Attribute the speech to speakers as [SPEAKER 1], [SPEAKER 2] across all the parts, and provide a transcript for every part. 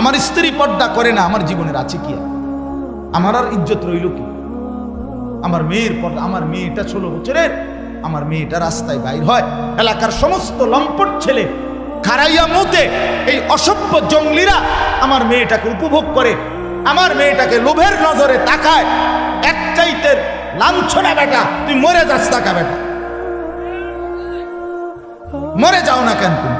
[SPEAKER 1] আমার স্ত্রী পর্দা করে না, আমার জীবনের আছে কি আমার আর ইজ্জত রইল কি? আমার মেয়ের পর্দা, আমার মেয়েটা ষোলো বছরের, আমার মেয়েটা রাস্তায় বাইর হয়, এলাকার সমস্ত লম্পট ছেলে খারাইয়া মুতে এই অসভ্য জঙ্গলিরা আমার মেয়েটাকে উপভোগ করে, আমার মেয়েটাকে লোভের নজরে তাকায় এক চাইতে লাঞ্ছনা বেটা, তুই মরে যাস তাকা বেটা? মরে যাও না কেন তুমি?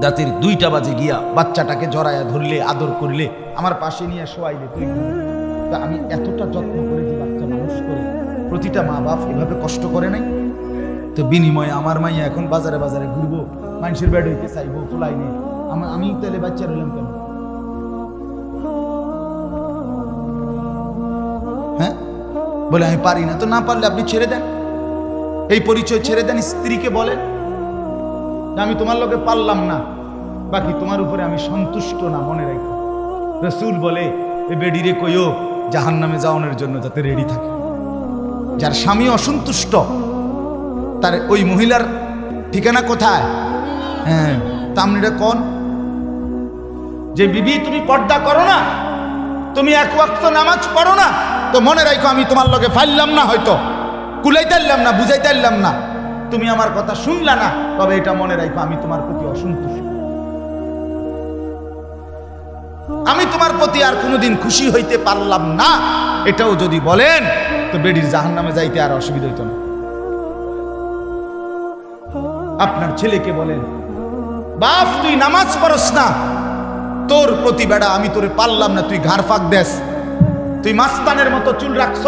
[SPEAKER 1] রাতের দুইটা বাজে গিয়া বাচ্চাটাকে জড়ায়া ধরলে, আদর করলে, আমার পাশে নিয়ে শোয়াইলে তুই তা আমি এতটা যত্ন করে যে বাচ্চা মানুষ করে, প্রতিটা মা বাপ এভাবে কষ্ট করে নাই? তো বিনিময়ে আমার মাইয়া এখন বাজারে বাজারে ঘুরবো, মানুষের বেড হইতে চাইব ফুলাই নেই। আমার আমি তাহলে বাচ্চা রইলাম কেন? হ্যাঁ? বলে আমি পারি না। তো না পারলে আপনি ছেড়ে দেন। এই পরিচয় ছেড়ে দেন, স্ত্রীকে বলেন। আমি তোমার লোকে পারলাম না। বাকি তোমার উপরে আমি সন্তুষ্ট না, মনে রাখো। রসুল বলে, এ বেডিরে কইও জাহান নামে যাওয়ানোর জন্য যাতে রেডি থাকে। যার স্বামী অসন্তুষ্ট, তার ওই মহিলার ঠিকানা কোথায়? হ্যাঁ তামনিটা কোন? যে বিবি, তুমি পর্দা করো না, তুমি এক ওয়াক্ত নামাজ পড়ো না, তো মনে রাখো আমি তোমার লগে ফাইললাম না হয়তো। কুলাইতারলাম না, বুঝাইতারলাম না। তুমি আমার কথা শুনলা না, তবে এটা মনে রাখো আমি তোমার প্রতি অসন্তুষ্ট। আমি তোমার প্রতি আর কোনোদিন খুশি হইতে পারলাম না, এটাও যদি বলেন, তো বেডির জাহান নামে যাইতে আর অসুবিধা হইতো না। আপনার ছেলেকে বলেন, বাপ, তুই নামাজ পড়স না। তোর প্রতি বেড়া আমি তোরে পারলাম না, তুই ঘাড় ফাঁক দেস। তুই মাস্তানের মতো চুল রাখছ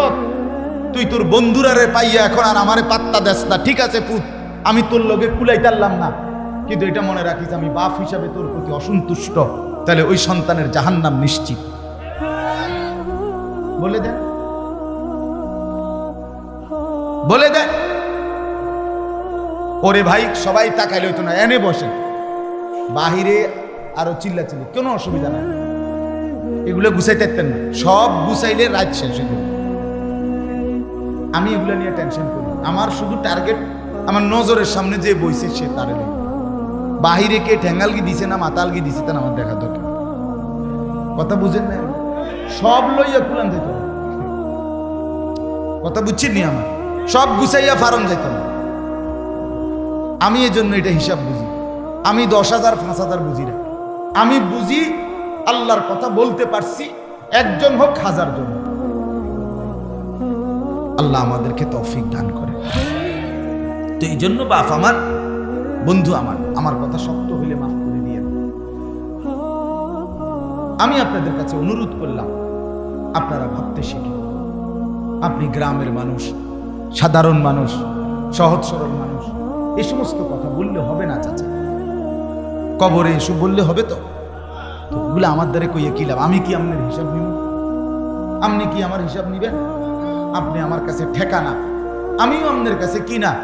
[SPEAKER 1] তুই তোর বন্ধুরারে পাইয়া এখন আর আমারে পাত্তা দেস না। ঠিক আছে, পুত, আমি তোর লোকে লগে কুলাইতারলাম না। কিন্তু এটা মনে রাখিস, আমি বাপ হিসাবে তোর প্রতি অসন্তুষ্ট। তাহলে ওই সন্তানের জাহান্নাম নিশ্চিত। বলে দেন বলে দেন ওরে ভাই, সবাই তাকাইলে হইতো না, এনে বসে। বাহিরে আরও চিল্লা চিল্লি কোনো অসুবিধা নাই। এগুলো গুছাইতে না। সব গুছাইলে রাত শেষ এগুলো আমি এগুলো নিয়ে টেনশন করি আমার শুধু টার্গেট আমার নজরের সামনে যে বইছে সে তারে বাহিরে কে ঠ্যাঙ্গালগি দিছে না মাতালগি দিছে তা আমার দেখা দরকার কথা বুঝেন না সব লইয়া কুলান যেত কথা বুঝছেন নি আমার? সব গুছাইয়া ফারন না আমি এই জন্য এটা হিসাব বুঝি। আমি দশ হাজার, পাঁচ হাজার বুঝি না। আমি বুঝি আল্লাহর কথা বলতে পারছি, একজন হোক হাজার জন। আল্লাহ আমাদেরকে তৌফিক দান করে। তো এই জন্য বাপ আমার, বন্ধু আমার আমার কথা শক্ত হইলে মাফ করে দিয়ে। আমি আপনাদের কাছে অনুরোধ করলাম, আপনারা ভাবতে শিখেন আপনি গ্রামের মানুষ, সাধারণ মানুষ, সহজ সরল মানুষ, এ সমস্ত কথা বললে হবে না চাচা। কবরে এসব বললে হবে তো? ওগুলো আমার দ্বারে কইয়ে কি লাভ? আমি কি আপনার হিসাব নিব? আপনি কি আমার হিসাব নিবেন? আপনি আমার কাছে ঠেকানা আমিও আপনার কাছে কিনা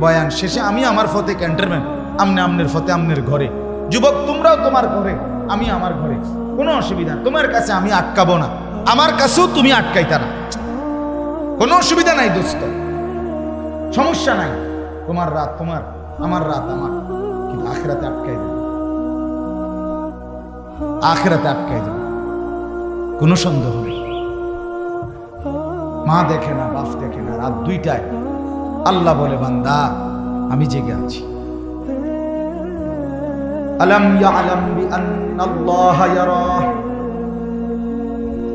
[SPEAKER 1] বয়ান শেষে আমি আমার ফতে ক্যান্টারম্যান আমনে আমনের ফতে আমনের ঘরে। যুবক, তোমরাও তোমার ঘরে, আমি আমার ঘরে। কোনো অসুবিধা, তোমার কাছে আমি আটকাবো না। আমার কাছেও তুমি আটকাইতা না। কোনো অসুবিধা নাই দোস্ত। সমস্যা নাই। তোমার রাত তোমার, আমার রাত আমার। কিন্তু আখেরাতে আটকাই দেবে। আখেরাতে আটকাই দেবে। কোনো সন্দেহ নেই। মা দেখে না, বাপ দেখে না, রাত দুইটায় আল্লাহ বলে, বান্দা, আমি জেগে আছি।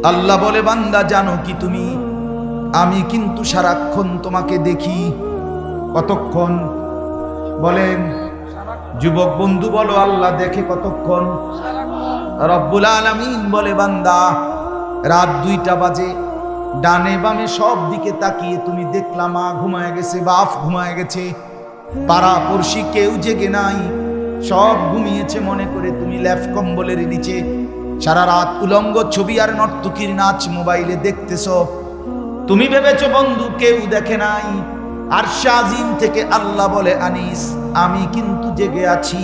[SPEAKER 1] আল্লাহ বলে, বান্দা, জানো কি তুমি? আমি কিন্তু সারাক্ষণ তোমাকে দেখি। কতক্ষণ? বলেন, যুবক বন্ধু বলো, আল্লাহ দেখে কতক্ষণ? রব্বুল আলামিন বলে, বান্দা, রাত দুইটা বাজে। ডানে বামে সব দিকে তাকিয়ে তুমি দেখলা মা ঘুমায় গেছে, বাপ ঘুমায় গেছে। পাড়া পড়শি কেউ জেগে নাই। সব ঘুমিয়েছে মনে করে তুমি ল্যাফ কম্বলের নিচে। সারা রাত উলঙ্গ ছবি আর নর্তকীর নাচ মোবাইলে দেখতেছ। তুমি ভেবেছো, বন্ধু, কেউ দেখে নাই। আর শাজিম থেকে আল্লাহ বলে, আনিস, আমি কিন্তু জেগে আছি।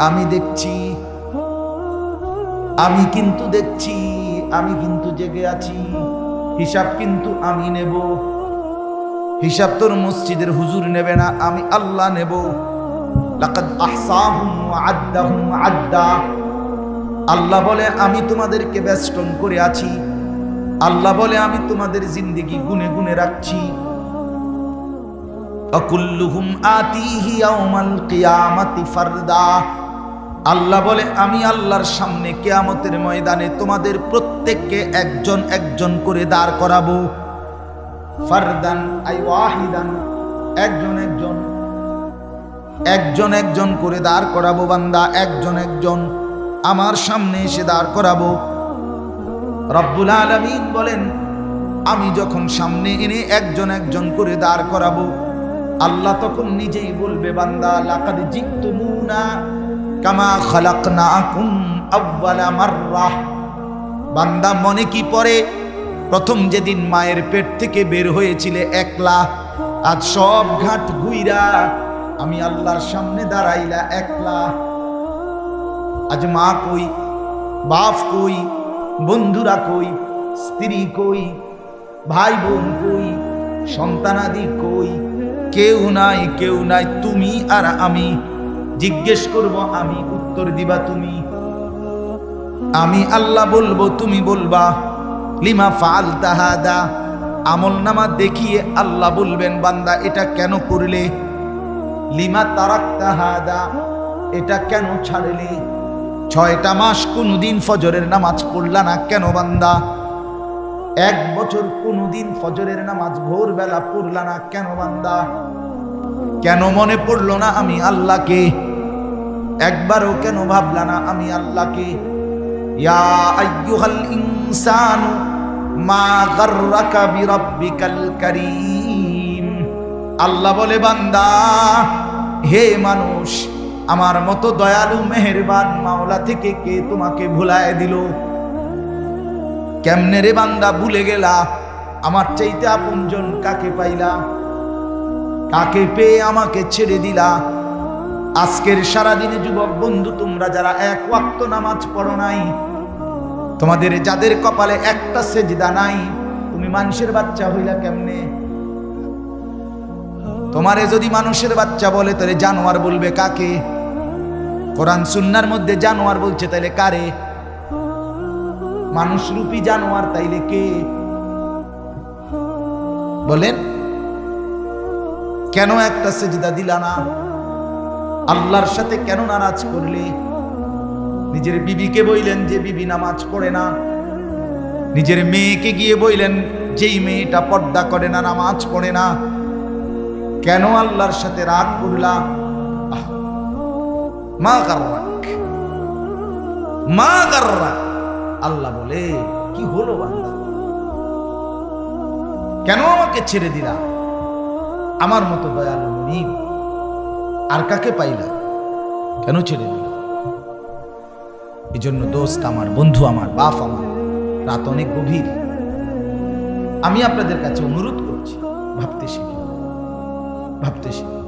[SPEAKER 1] আমি দেখছি। আমি কিন্তু দেখছি। আমি কিন্তু জেগে আছি, হিসাব কিন্তু আমি নেব। হিসাব তোর মসজিদের হুজুর নেবে না, আমি আল্লাহ নেব। আল্লাহ বলে, আমি তোমাদেরকে বেষ্টন করে আছি। আল্লাহ বলে, আমি তোমাদের জিন্দেগি গুনে গুনে রাখছি। অকুল্লুহুম আতিহি ইয়াউমাল কিয়ামাতি ফারদা। আল্লাহ বলে, আমি আল্লাহর সামনে কেয়ামতের ময়দানে তোমাদের প্রত্যেককে একজন একজন করে দাঁড় করাবো। ফারদান আই ওয়াহিদান, একজন একজন একজন একজন করে দাঁড় করাবো বান্দা, একজন একজন আমার সামনে এসে দাঁড় করাবো। রব্বুল আলামিন বলেন, আমি যখন সামনে এনে একজন একজন করে দাঁড় করাবো, আল্লাহ তখন নিজেই বলবে, বান্দা, লাকাদ জিতুমুনা কামা খালাকনাকুম আউয়ালা মাররাহ বান্দা মনে কি পড়ে? প্রথম যেদিন মায়ের পেট থেকে বের হয়েছিলে একলা, আজ সব ঘাট গুইরা, আমি আল্লাহর সামনে দাঁড়াইলা একলা। আজ মা কই, বাপ কই, বন্ধুরা কই, স্ত্রী কই ভাই বোন কই, সন্তানাদি কই? কেউ নাই কেউ নাই, তুমি আর আমি। জিজ্ঞেস করব, আমি উত্তর দিবা তুমি? আমি আল্লাহ বলব, তুমি বলবা। লিমা ফাল তাহাদা আমল নামা দেখিয়ে আল্লাহ বলবেন, বান্দা, এটা কেন করলে? লিমা তারাক তাহাদা এটা কেন ছাড়লে? ছয়টা মাস কোনোদিন ফজরের নামাজ পড়লা না কেন, বান্দা? এক বছর কোনোদিন ফজরের নামাজ ভোরবেলা পড়লা না কেন, বান্দা? কেন মনে পড়ল না আমি আল্লাহকে? একবারও কেন ভাবলা না আমি আল্লাহকে? আল্লাহ বলে, বান্দা, হে মানুষ, আমার মতো দয়ালু, মেহেরবান মাওলা থেকে কে তোমাকে ভুলায় দিল? কেমনে রে বান্দা ভুলে গেলা? আমার চাইতে আপনজন কাকে পাইলা? কাকে পেয়ে আমাকে ছেড়ে দিলা। আজকের সারাদিনে যুবক বন্ধু, তোমরা যারা এক ওয়াক্ত নামাজ পড়ো নাই, তোমাদের যাদের কপালে একটা সেজদা নাই, তুমি মানুষের বাচ্চা হইলা কেমনে? তোমারে যদি মানুষের বাচ্চা বলে, তাহলে জানোয়ার বলবে কাকে? কোরআন সুন্নার মধ্যে জানোয়ার বলছে তাইলে কারে? মানুষ রূপী জানোয়ার তাইলে কে? বলেন। কেন একটা সেজদা দিলা না? আল্লাহর সাথে কেন নারাজ করলে? নিজের বিবিকে বইলেন যে বিবি নামাজ পড়ে না। নিজের মেয়েকে গিয়ে বইলেন, যেই মেয়েটা পর্দা করে না, নামাজ পড়ে না। কেন আল্লাহর সাথে রাগ করলা? মা গার্রাক মা গার্রাক। আল্লাহ বলে, কি হলো বান্দা? কেন আমাকে ছেড়ে দিলা? আমার মতো দয়ালু মনিব আর কাকে পাইলা? কেন ছেড়ে দিল? এই জন্য দোস্ত আমার, বন্ধু আমার, বাপ আমার, রাত অনেক গভীর। আমি আপনাদের কাছে অনুরোধ করছি, ভাবতে শিখি ভাবতে শিখি